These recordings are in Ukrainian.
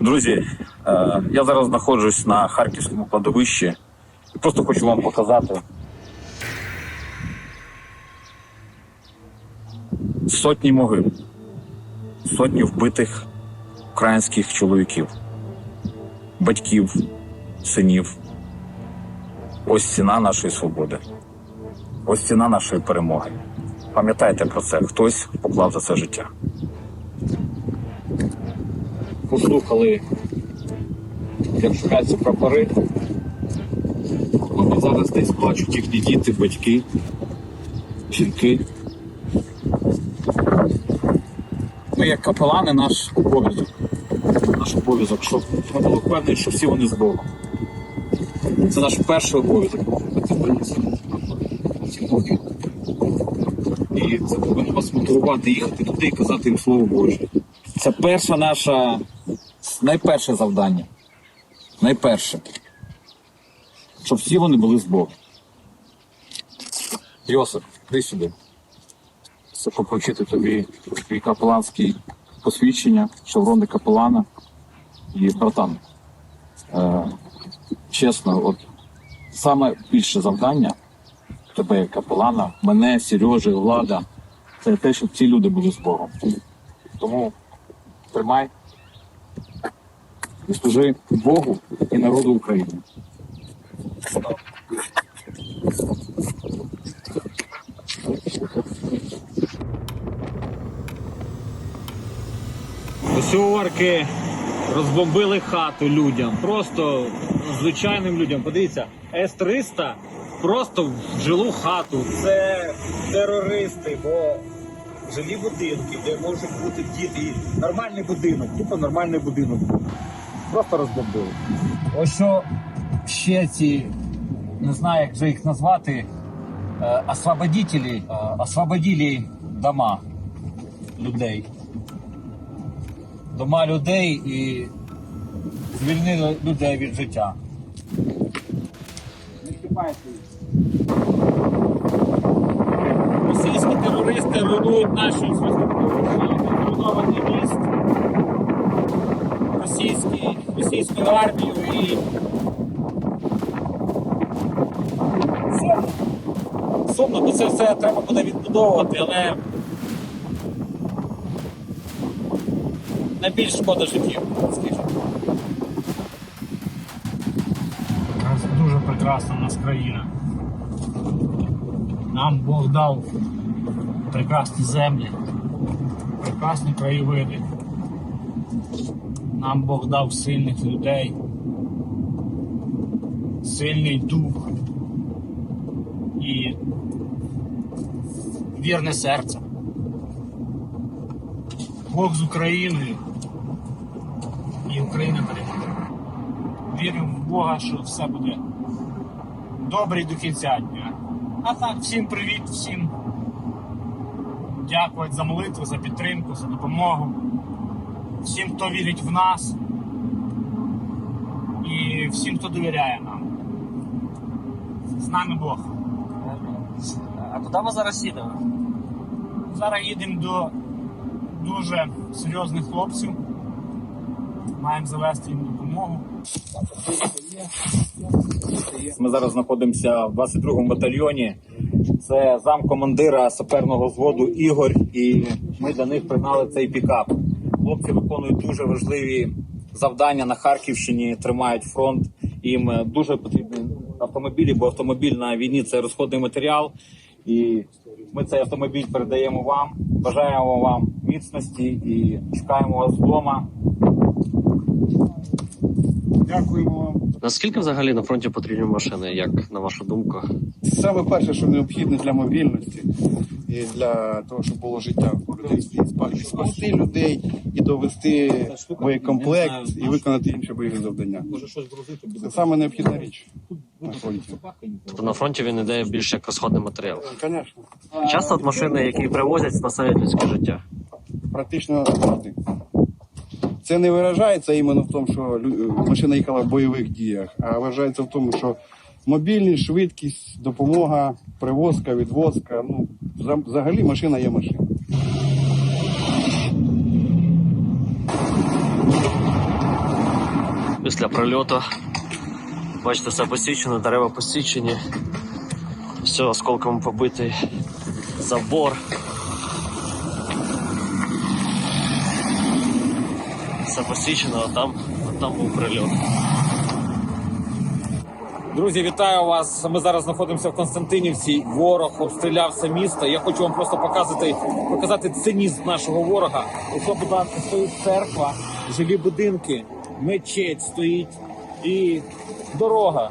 Друзі, е, я зараз знаходжусь на харківському кладовищі і просто хочу вам показати сотні могил, сотні вбитих українських чоловіків, батьків, синів. Ось ціна нашої свободи. Ось ціна нашої перемоги. Пам'ятайте про це, хтось поклав за це життя. Послухали, як шукаються прапори. Вони зараз десь плачуть їхні діти, батьки, жінки. Ми як капелани наш обов'язок. Наш обов'язок, щоб ми були впевнені, що всі вони з Богом. Це наш перший обов'язок. Це приносимо. І це повинно вас мотивувати їхати туди і казати їм слово Боже. Це перша наша найперше завдання. Найперше. Щоб всі вони були з Богом. Йосип, йди сюди. Це попрочити тобі твій капеланські посвідчення, шеврони капелана і братан. Е, чесно, от саме більше завдання тебе як капелана, мене, Сережі, Влада, це те, щоб ці люди були з Богом. Тому тримай і служи Богу і народу України. Орки розбомбили хату людям, просто звичайним людям. Подивіться, С-300 просто в жилу хату. Це терористи, бо жилі будинки, де можуть бути діти. Нормальний будинок, тупо нормальний будинок. Просто розбомбили. Ось що ще ці, не знаю, як же їх назвати, е, освободителі, е, освободили дома людей дома людей і звільнили людей від життя. Російські терористи руйнують нашу зруйнований міст, російські, російську армію і сумно. Сумно, бо це все треба буде відбудовувати, але найбільш шкода життів, скажімо. Дуже прекрасна у нас країна. Нам Бог дав прекрасні землі, прекрасні краєвиди. Нам Бог дав сильних людей, сильний дух і вірне серце. Бог з Україною і Україна переможе. Віримо в Бога, що все буде добре до кінця дня. А так, всім привіт, всім дякувати за молитву, за підтримку, за допомогу. Всім, хто вірить в нас і всім, хто довіряє нам. З нами Бог. А куди ми зараз їдемо? Зараз їдемо до дуже серйозних хлопців. Маємо завести їм допомогу. Ми зараз знаходимося в 22-му батальйоні. Це замкомандира саперного взводу Ігор, і ми для них пригнали цей пікап. Хлопці виконують дуже важливі завдання на Харківщині, тримають фронт. Їм е, дуже потрібні автомобілі, бо автомобіль на війні це розходний матеріал. І ми цей автомобіль передаємо вам. Бажаємо вам міцності і чекаємо вас вдома. Дякуємо вам. Наскільки взагалі на фронті потрібні машини, як на вашу думку? Саме перше, що необхідне для мобільності і для того, щоб було життя у людей, і спасти людей, і довести боєкомплект, і виконати інші бойові завдання. Це саме необхідна річ на фронті. Тобто на фронті він іде більш як розходний матеріал. Звісно, Часто от машини, які привозять, спасають людське життя. практично завжди. Це не виражається іменно в тому, що машина їхала в бойових діях, а виражається в тому, що мобільність, швидкість, допомога, привозка, відвозка. Ну, взагалі машина є машина. після прольоту. Бачите, все посічено, дерева посічені. Все осколком побитий забор. Все посічено, а там, а там був прильот. Друзі, вітаю вас. Ми зараз знаходимося в Константинівці. Ворог обстріляв все місто. Я хочу вам просто показати, показати цинізм нашого ворога. Ось, будь ласка, стоїть церква, жилі будинки, мечеть стоїть і дорога.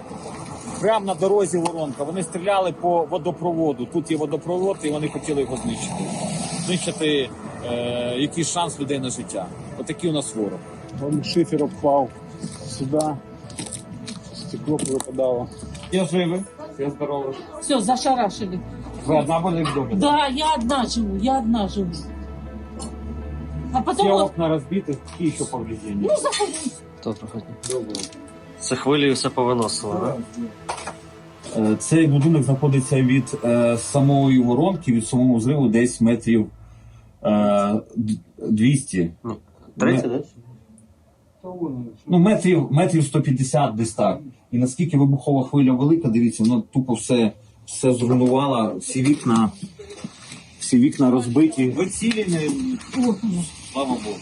Прямо на дорозі воронка. Вони стріляли по водопроводу. Тут є водопровод, і вони хотіли його знищити. Знищити е, якийсь шанс людей на життя. Отакий у нас ворог. Шифер впав сюди. Стекло повипадало. Я живий, я здоровий. Все, зашарашили. Ви одна були в домі? Да, я одна живу, я одна живу. А потом Все вот, окна разбиты, какие еще повреждения? ну, заходим. Доброго дня. Це хвилею все повиносило, да? Е, Цей будинок знаходиться від е, самої воронки, від самого взриву десь метрів е, д- 200. Третє, да? Ну, метрів, метрів 150 десь так. І наскільки вибухова хвиля велика, дивіться, ну тупо все, все зруйнувало, всі вікна, всі вікна розбиті. Ви цілі не Вот оно. слава Богу.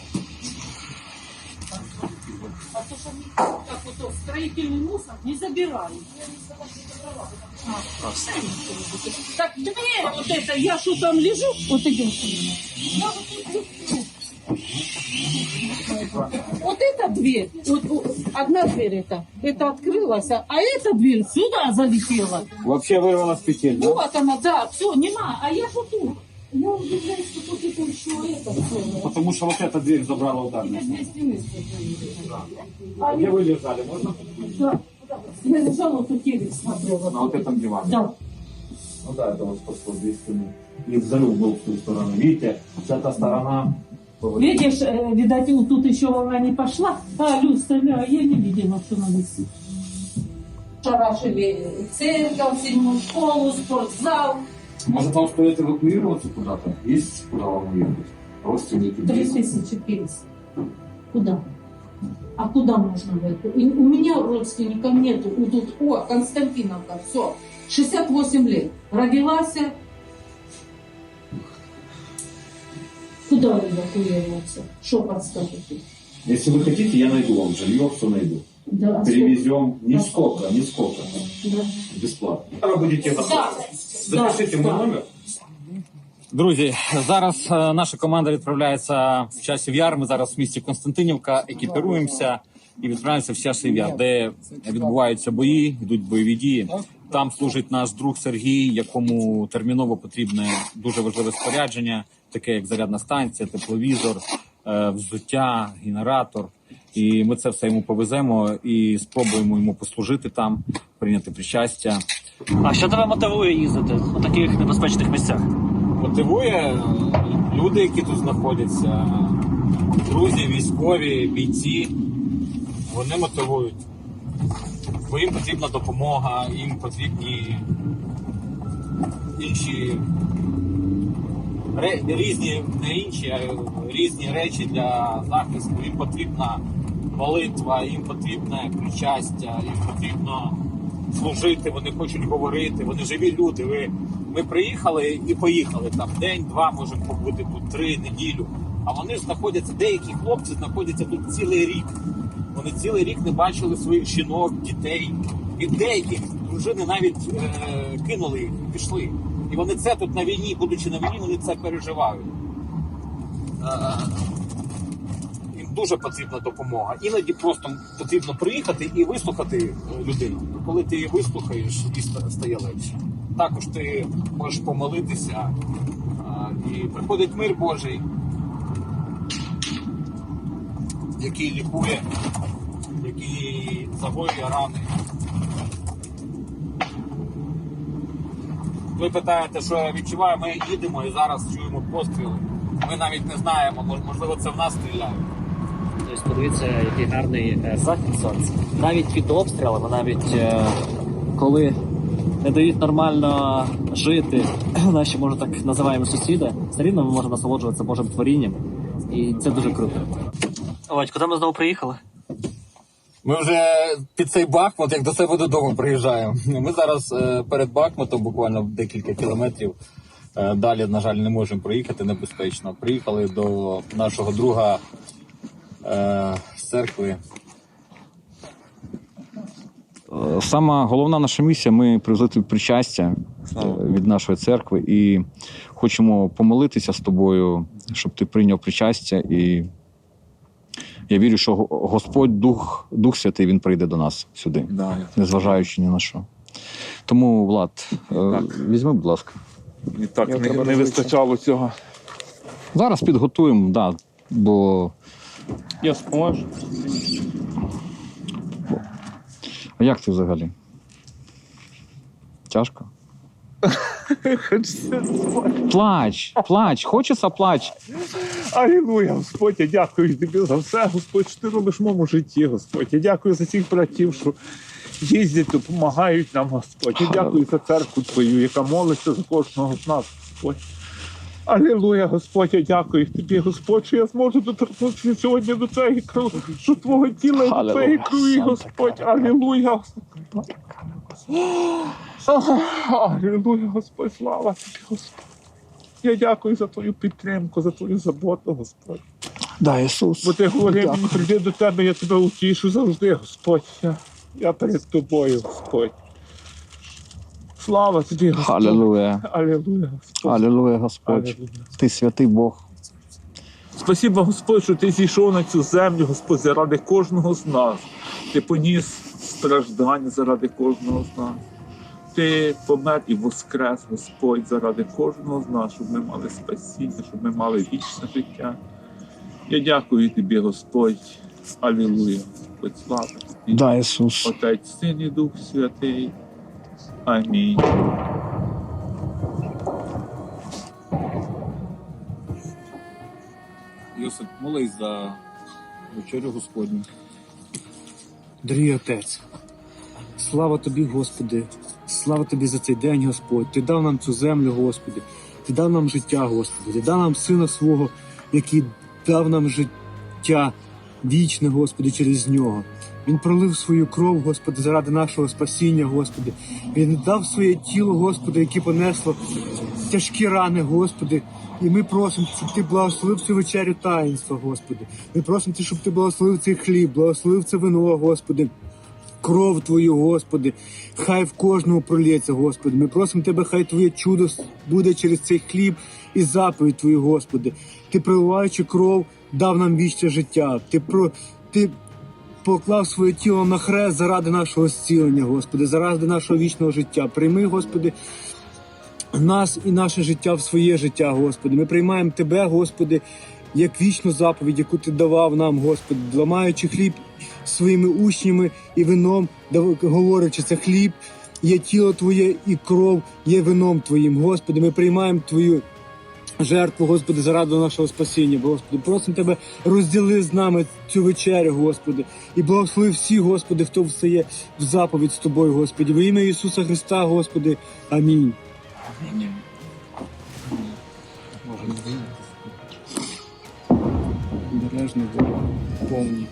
А то, они так вот строительный мусор не забирали. А, Так, дверь вот это, я что там лежу, вот идем. Вот эта дверь, вот, одна дверь это, это открылась, а эта дверь сюда залетела. Вообще вырвало с петель, да? Вот она, да, все, нема, а я тут. Я удивляюсь, что тут это еще это все. Потому что вот эта дверь забрала ударную. Две стены. А Где вы лежали? Можно? Да. Я лежала, тут телек смотрела. На вот этом диване. Да. Ну да, это вот спасло две стены. И взрыв был в ту сторону. Видите, вся эта сторона... Видишь, э, видать, вот тут еще волна не пошла. А, люстра, да, я не видела, что она висит. Шарашили церковь, седьмую школу, спортзал. Может, вам стоит эвакуироваться куда-то? Есть куда вам уехать? Родственники? Три тысячи пенсий. Куда? А куда можно в эту? И у меня родственников нету. Вот тут, о, Константиновка, все. 68 лет. Родилась. Куда эвакуироваться? Что подскажете? Если вы хотите, я найду вам жилье, все найду. Да, Перевезем нисколько, нисколько. Да. Бесплатно. Вы будете готовы. Да. Запишите мой Да. номер. Друзі, зараз е, наша команда відправляється в часів яр. Ми зараз в місті Константинівка, екіпіруємося і відправляємося в часів яр, де відбуваються бої, йдуть бойові дії. Там служить наш друг Сергій, якому терміново потрібне дуже важливе спорядження, таке як зарядна станція, тепловізор, е, взуття, генератор. І ми це все йому повеземо і спробуємо йому послужити там, прийняти причастя. А що тебе мотивує їздити у таких небезпечних місцях? мотивує е, люди, які тут знаходяться, друзі, військові, бійці. Вони мотивують. Бо їм потрібна допомога, їм потрібні інші різні, не інші, а різні речі для захисту. Їм потрібна молитва, їм потрібне причастя, їм потрібно служити, вони хочуть говорити, вони живі люди. Ви, ми приїхали і поїхали там день, два, можемо побути тут три неділю. А вони ж знаходяться, деякі хлопці знаходяться тут цілий рік. Вони цілий рік не бачили своїх жінок, дітей. І деякі дружини навіть е, кинули їх, пішли. І вони це тут на війні, будучи на війні, вони це переживають. Е, їм дуже потрібна допомога. Іноді просто потрібно приїхати і вислухати е, людину. Коли ти її вислухаєш, і стає легше. Також ти можеш помолитися, е, і приходить мир Божий, який лікує, який загоює рани. Ви питаєте, що я відчуваю, ми їдемо і зараз чуємо постріли. Ми навіть не знаємо, можливо, це в нас стріляють. Тобто подивіться, який гарний е, захід сонця. Навіть під обстрілами, навіть е, коли не дають нормально жити, наші може так називаємо сусіди, все рівно ми можемо насолоджуватися Божим творінням. І це дуже круто. Ось, куди ми знову приїхали? Ми вже під цей Бахмут, як до себе додому приїжджаємо. Ми зараз е, перед Бахмутом, буквально декілька кілометрів. Е, далі, на жаль, не можемо проїхати небезпечно. Приїхали до нашого друга з церкви. Е, Сама головна наша місія ми привезли причастя від нашої церкви і хочемо помолитися з тобою, щоб ти прийняв причастя. І я вірю, що Господь, Дух, Дух Святий, Він прийде до нас сюди, незважаючи ні на що. Тому, Влад, е, візьми, будь ласка. І так не, не вистачало цього. Зараз підготуємо, да, бо Я споможу. а як ти взагалі? Тяжко? Плач, плач, хочеться плач. Алілуя, Господь, я дякую тобі за все, Господь, що ти робиш в моєму житті, Господь. Я дякую за цих братів, що їздять, допомагають нам, Господь. Я дякую за церкву твою, яка молиться за кожного з нас, Господь. Алілуя, Господь, я дякую тобі, Господь, що я зможу доторкнутися сьогодні до цієї крові, до твого тіла, і до твоєї крові, Господь. Алілуя. Алілуя, Господь, слава тобі, Господь. Я дякую за твою підтримку, за твою заботу, Господь. Да, Ісус. Бо ти говорив мені, прийди до тебе, я тебе утішу завжди, Господь. Я, я перед тобою, Господь. Слава тобі, Господь. Алілуя. Алілуя, Господь. Алілуя, Господь. Алілуя. Ти святий Бог. Спасибо, Господь, що ти зійшов на цю землю, Господь, заради кожного з нас. Ти поніс страждання заради кожного з нас. Ти помер і воскрес, Господь, заради кожного з нас, щоб ми мали спасіння, щоб ми мали вічне життя. Я дякую тобі, Господь. Алілуя. Господь, слава тобі. Да, Ісус. Отець, Син і Дух Святий. Амінь. Йосип, молись за вечерю Господню. Дорогий Отець, слава тобі, Господи, слава тобі за цей день, Господь. Ти дав нам цю землю, Господи, ти дав нам життя, Господи, ти дав нам сина свого, який дав нам життя вічне, Господи, через нього. Він пролив свою кров, Господи, заради нашого спасіння, Господи. Він дав своє тіло, Господи, яке понесло тяжкі рани, Господи. І ми просимо, щоб ти благословив цю вечерю таїнства, Господи. Ми просимо, щоб ти благословив цей хліб, благословив це вино, Господи. Кров Твою, Господи, хай в кожного пролється, Господи. Ми просимо Тебе, хай Твоє чудо буде через цей хліб і заповідь Твою, Господи. Ти, проливаючи кров, дав нам вічне життя. Ти про ти поклав своє тіло на хрест заради нашого зцілення, Господи, заради нашого вічного життя. Прийми, Господи, нас і наше життя в своє життя, Господи. Ми приймаємо Тебе, Господи, як вічну заповідь, яку Ти давав нам, Господи, ламаючи хліб своїми учнями і вином, говорячи, це хліб, є тіло Твоє і кров є вином Твоїм. Господи, ми приймаємо Твою жертву, Господи, заради нашого спасіння, Господи. Просимо Тебе, розділи з нами цю вечерю, Господи, і благослови всі, Господи, хто встає в заповідь з Тобою, Господи. Во ім'я Ісуса Христа, Господи. Амінь. Бережно було повні.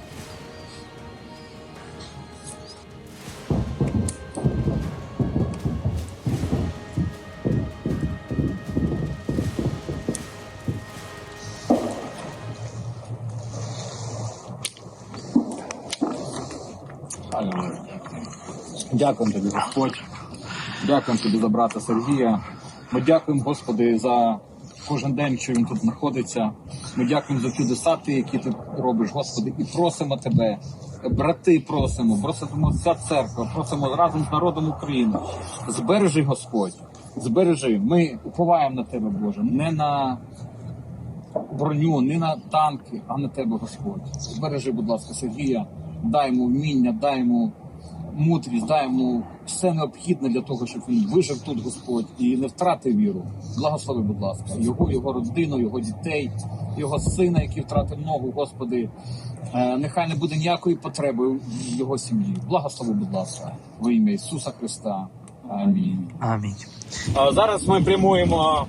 Дякуємо тобі, Господь. Дякуємо тобі за брата Сергія. Ми дякуємо, Господи, за кожен день, що він тут знаходиться. Ми дякуємо за чудеса, ти, які ти робиш, Господи, і просимо тебе. Брати, просимо, просимо вся церква, просимо разом з народом України. Збережи, Господь, збережи. Ми уповаємо на тебе, Боже, не на броню, не на танки, а на тебе, Господь. Збережи, будь ласка, Сергія, дай йому вміння, дай йому мудрість, дай йому все необхідне для того, щоб він вижив тут, Господь, і не втратив віру. Благослови, будь ласка, його, його родину, його дітей, його сина, який втратив ногу, Господи. Е, Нехай не буде ніякої потреби в його сім'ї. Благослови, будь ласка, во ім'я Ісуса Христа. Амінь. Амінь. А Зараз ми прямуємо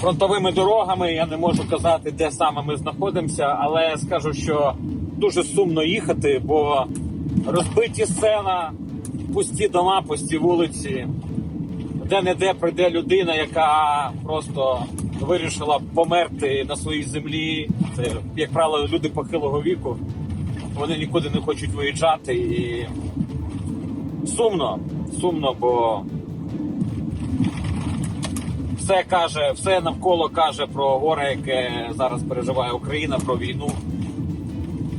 фронтовими дорогами. Я не можу казати, де саме ми знаходимося, але скажу, що дуже сумно їхати, бо розбиті сцена, пусті дома, пусті вулиці. Де-не-де прийде людина, яка просто вирішила померти на своїй землі. Це, як правило, люди похилого віку. Вони нікуди не хочуть виїжджати і сумно, сумно, бо все каже, все навколо каже про горе, яке зараз переживає Україна, про війну.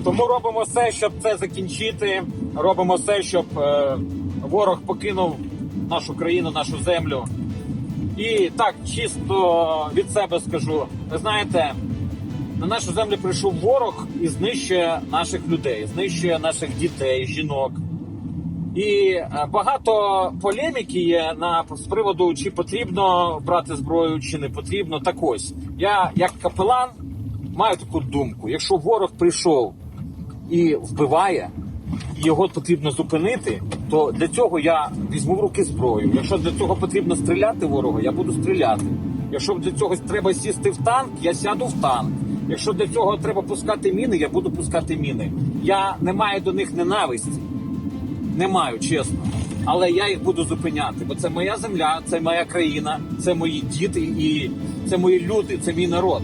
Тому робимо все, щоб це закінчити. Робимо все, щоб е, ворог покинув нашу країну, нашу землю. І так, чисто від себе скажу: ви знаєте, на нашу землю прийшов ворог і знищує наших людей, знищує наших дітей, жінок. І е, багато полеміки є на з приводу, чи потрібно брати зброю, чи не потрібно. Так ось я, як капелан, маю таку думку: якщо ворог прийшов і вбиває, і його потрібно зупинити, то для цього я візьму в руки зброю. Якщо для цього потрібно стріляти ворога, я буду стріляти. Якщо для цього треба сісти в танк, я сяду в танк. Якщо для цього треба пускати міни, я буду пускати міни. Я не маю до них ненависті. Не маю, чесно. Але я їх буду зупиняти, бо це моя земля, це моя країна, це мої діти і це мої люди, це мій народ.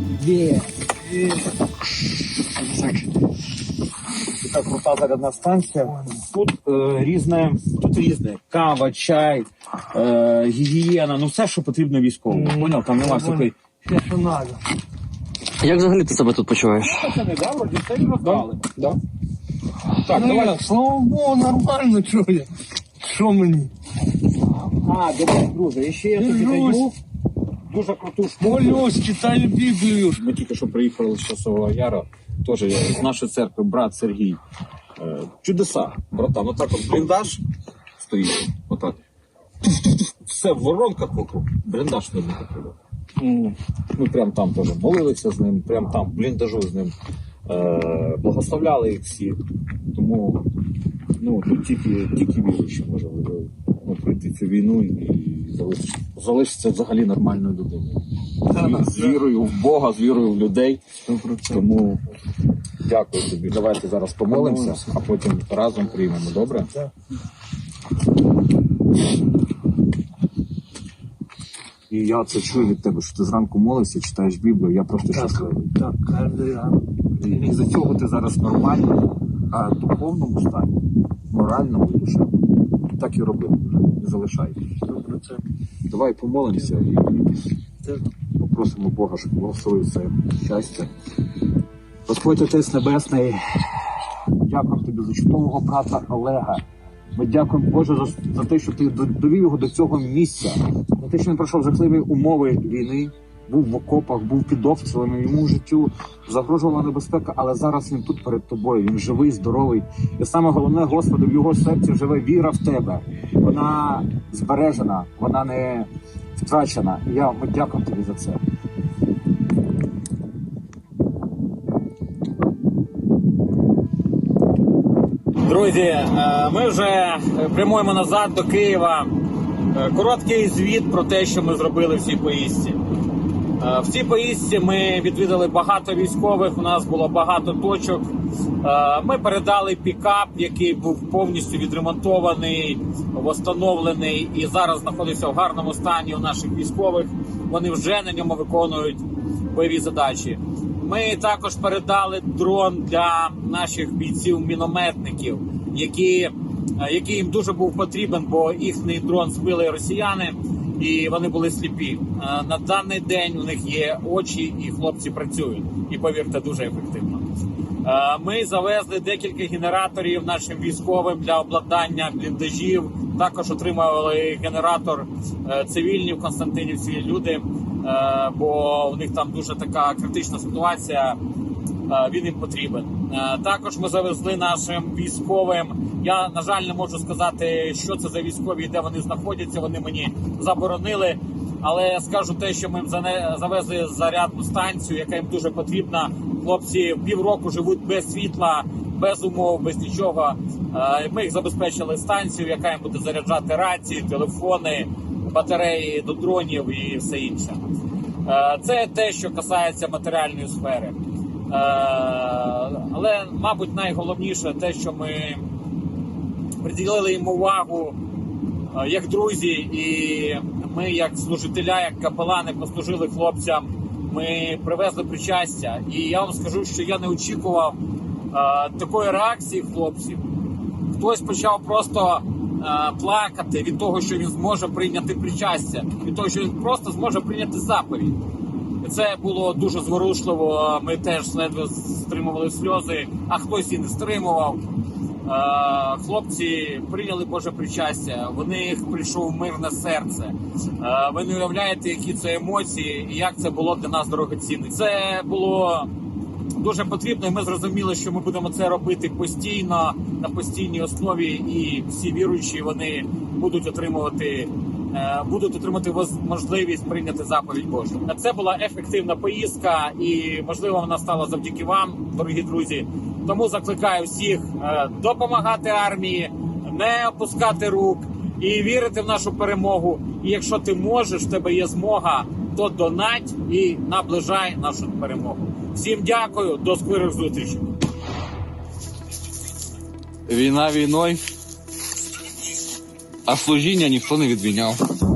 Така крута зарядна станція. Тут е, різне, тут різне. Кава, чай, е, гігієна, ну все, що потрібно військовому. Поняв, там нема всякої. Як взагалі ти себе тут почуваєш? Це не да, вроді роздали. Да. Так, давай. Слава Богу, нормально, що я? Що мені? А, давай, друже, і ще я тобі Дивлюсь. даю дуже круту штуку. Молюсь, читаю Біблію. Ми тільки що приїхали з Часового Яру, теж з нашої церкви, брат Сергій. Е, чудеса, братан. Отак от бліндаж стоїть. Отак. Все в воронках вокруг. Бліндаж не буде. Ми прям там теж молилися з ним, прям там в бліндажу з ним. Е, благословляли їх всіх. Тому ну, тут тільки, тільки віруючи може ну, пройти цю війну і залишитися, залишитися взагалі нормальною людиною. З вірою в Бога, з вірою в людей. Тому дякую тобі. Давайте зараз помолимося, а потім разом приймемо. Добре? І я це чую від тебе, що ти зранку молишся, читаєш Біблію, я просто щасливий. Так, кожен ранок. І за цього ти зараз нормально, а в духовному стані, моральному і душевному. Так і роби. Не залишай. Давай помолимося і попросимо Бога, щоб благословив це щастя. Господь Отець Небесний, дякуємо тобі за чудового брата Олега. Ми дякуємо Боже за, за те, що ти довів його до цього місця, за те, що він пройшов жахливі умови війни, був в окопах, був під обстрілами, йому життю загрожувала небезпека, але зараз він тут перед тобою. Він живий, здоровий. І саме головне, Господи, в його серці живе віра в тебе. Вона збережена, вона не втрачена. І я дякуємо тобі за це. Друзі, е, ми вже прямуємо назад до Києва. Е, Короткий звіт про те, що ми зробили в цій поїздці. Е, В цій поїздці ми відвідали багато військових. У нас було багато точок. Е, Ми передали пікап, який був повністю відремонтований, встановлений і зараз знаходиться в гарному стані у наших військових. Вони вже на ньому виконують бойові задачі. Ми також передали дрон для наших бійців-мінометників, які, е, який їм дуже був потрібен, бо їхній дрон збили росіяни і вони були сліпі. Е, На даний день у них є очі, і хлопці працюють. І повірте, дуже ефективно. Е, Ми завезли декілька генераторів нашим військовим для обладнання бліндажів. Також отримували генератор е, цивільні в Константинівці люди, бо у них там дуже така критична ситуація. Він їм потрібен. Також ми завезли нашим військовим. Я на жаль не можу сказати, що це за військові, де вони знаходяться. Вони мені заборонили. Але я скажу те, що ми їм завезли зарядну станцію, яка їм дуже потрібна. Хлопці півроку живуть без світла, без умов, без нічого. Е, Ми їх забезпечили станцію, яка їм буде заряджати рації, телефони, батареї до дронів і все інше. Е, Це те, що касається матеріальної сфери. але, мабуть, найголовніше те, що ми приділили їм увагу е, як друзі, і ми, як служителя, як капелани, послужили хлопцям. Ми привезли причастя, і я вам скажу, що я не очікував е, такої реакції хлопців. Хтось почав просто е, плакати від того, що він зможе прийняти причастя, від того, що він просто зможе прийняти заповідь. І Це було дуже зворушливо. Ми теж ледве стримували сльози, а хтось і не стримував. Хлопці прийняли Боже причастя. В них прийшов мир на серце. Ви не уявляєте, які це емоції і як це було для нас дорогоцінно. Це було дуже потрібно, і ми зрозуміли, що ми будемо це робити постійно на постійній основі, і всі віруючі вони будуть отримувати. е, Будуть отримати можливість прийняти заповідь Божу. Це була ефективна поїздка, і можливо вона стала завдяки вам, дорогі друзі. Тому закликаю всіх е, допомагати армії, не опускати рук і вірити в нашу перемогу. І якщо ти можеш, в тебе є змога, то донать і наближай нашу перемогу. Всім дякую, до скорих зустрічей. Війна війною, а служіння ніхто не відміняв.